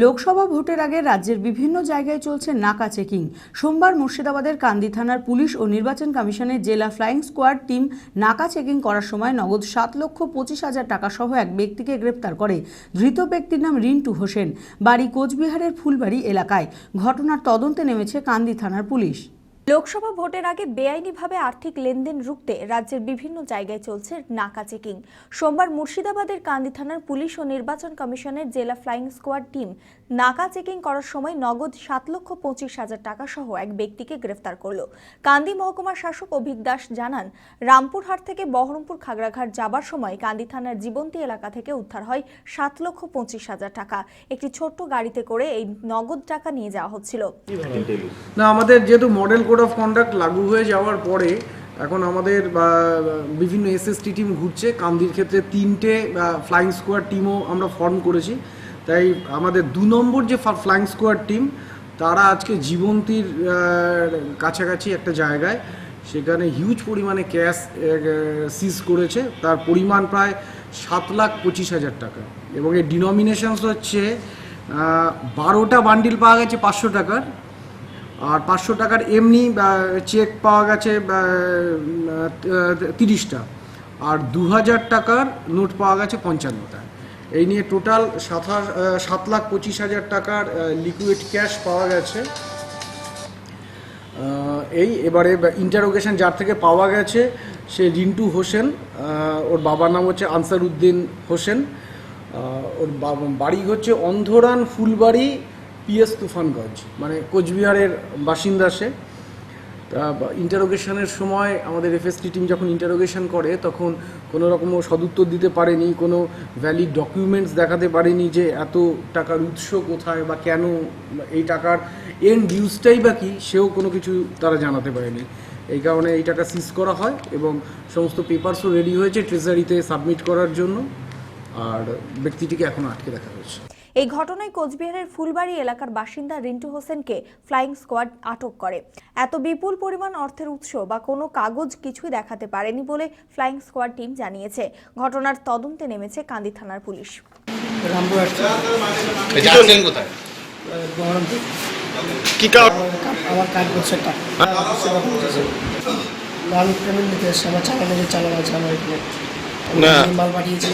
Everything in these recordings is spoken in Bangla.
লোকসভা ভোটের আগে রাজ্যের বিভিন্ন জায়গায় চলছে নাকা চেকিং। সোমবার মুর্শিদাবাদের কান্দি থানার পুলিশ ও নির্বাচন কমিশনের জেলা flying squad team naka checking করার সময় নগদ সাত লক্ষ পঁচিশ হাজার টাকা সহ এক ব্যক্তিকে গ্রেপ্তার করে। ধৃত ব্যক্তির নাম রিন্টু হোসেন। বাড়ি কোচবিহারের ফুলবাড়ি এলাকায়। ঘটনার তদন্তে নেমেছে কান্দি থানার পুলিশ। লোকসভা ভোটের আগে বেআইনিভাবে আর্থিক লেনদেন রুখতে রাজ্যের বিভিন্ন জায়গায় চলছে নাকা চেকিং। সোমবার মুর্শিদাবাদের কান্দি থানার পুলিশ ও নির্বাচন কমিশনের জেলা flying squad team naka checking করার সময় নগদ সাত লক্ষ পঁচিশ হাজার টাকা সহ এক ব্যক্তিকে গ্রেফতার করল। কান্দি মহকুমার শাসক অভিক দাস জানান, রামপুরহাট থেকে বহরমপুর খাগড়াঘাট যাবার সময় কান্দি থানার জীবন্তী এলাকা থেকে উদ্ধার হয় সাত লক্ষ পঁচিশ হাজার টাকা। একটি ছোট্ট গাড়িতে করে এই নগদ টাকা নিয়ে যাওয়া হচ্ছিল। না, আমাদের যেহেতু মডেল কোড অফ কন্ডাক্ট লাগু হয়ে যাওয়ার পরে এখন আমাদের বিভিন্ন এসএসটি টিম ঘুরছে। কান্দির ক্ষেত্রে তিনটে ফ্লাইং স্কোয়াড টিমও আমরা ফর্ম করেছি। তাই আমাদের দু নম্বর যে ফ্লাইং স্কোয়াড টিম তারা আজকে জীবন্তীর কাছাকাছি একটা জায়গায়। সেখানে হিউজ পরিমাণে ক্যাশ সিজ করেছে। তার পরিমাণ প্রায় সাত লাখ পঁচিশ হাজার টাকা। এবং এর ডিনমিনেশনস হচ্ছে বারোটা বান্ডিল পাওয়া গেছে পাঁচশো টাকার। আর পাঁচশো টাকার এমনি চেক পাওয়া গেছে তিরিশটা। আর দু হাজার টাকার নোট পাওয়া গেছে পঞ্চান্নটা। এই নিয়ে টোটাল সাত সাত লাখ পঁচিশ হাজার টাকার লিকুইড ক্যাশ পাওয়া গেছে। এই এবারে ইন্টারোগেশন যার থেকে পাওয়া গেছে, সে রিন্টু হোসেন। ওর বাবার নাম হচ্ছে আনসার উদ্দিন হোসেন ওর বাড়ি হচ্ছে অন্ধরান ফুলবাড়ি পিএস তুফানগঞ্জ মানে কোচবিহারের বাসিন্দা সে। তা ইন্টারোগেশনের সময় আমাদের এফএসটি টিম যখন ইন্টারোগেশন করে, তখন কোনো রকম সদুত্তর দিতে পারেনি, কোনো ভ্যালিড ডকুমেন্টস দেখাতে পারেনি যে এত টাকার উৎস কোথায় বা কেন এই টাকার এন্ড ইউজটাই বা কি, সেও কোনো কিছু তারা জানাতে পারেনি। এই কারণে এই টাকা সিজ করা হয় এবং সমস্ত পেপারসও রেডি হয়েছে ট্রেজারিতে সাবমিট করার জন্য। আর ব্যক্তিটিকে এখন আটকে রাখা হয়েছে। এই ঘটনায় কোচবিহারের ফুলবাড়ি এলাকার বাসিন্দা রিন্টু হোসেনকে ফ্লাইং স্কোয়াড আটক করে। এত বিপুল পরিমাণ অর্থের উৎস বা কোনো কাগজ কিছুই দেখাতে পারেনি বলে ফ্লাইং স্কোয়াড টিম জানিয়েছে। ঘটনার তদন্তে নেমেছে কান্দি থানার পুলিশ। রামপুরহাট যাচ্ছেন কোথায়? বহরমপুর কি কাজ- আমার কাজ করছে একটা সেবা করতেছে আমি পেমেন্ট নিতে এসেছি আমার চালানো যে চালান আছে আমার এখানে। আমি না। যেখানে মাল পাঠিয়েছি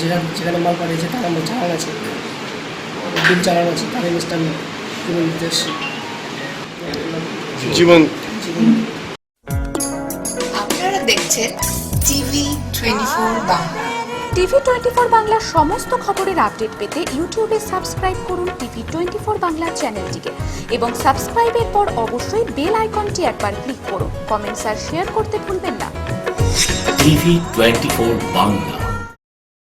যেখানে যেখানে মাল পাঠিয়েছে তার আমার চালান আছে। বিল চালান আছে পেমেন্ট নিতে এসেছি জীবন আপনারা দেখছেন TV twenty four Bangla. TV twenty four বাংলার সমস্ত খবরের আপডেট পেতে ইউটিউবে সাবস্ক্রাইব করুন টিভি টোয়েন্টি ফোর বাংলা চ্যানেলটিকে এবং সাবস্ক্রাইবের পর অবশ্যই বেল আইকনটি একবার ক্লিক করুন। কমেন্টস আর শেয়ার করতে ভুলবেন না। TV twenty four Bangla.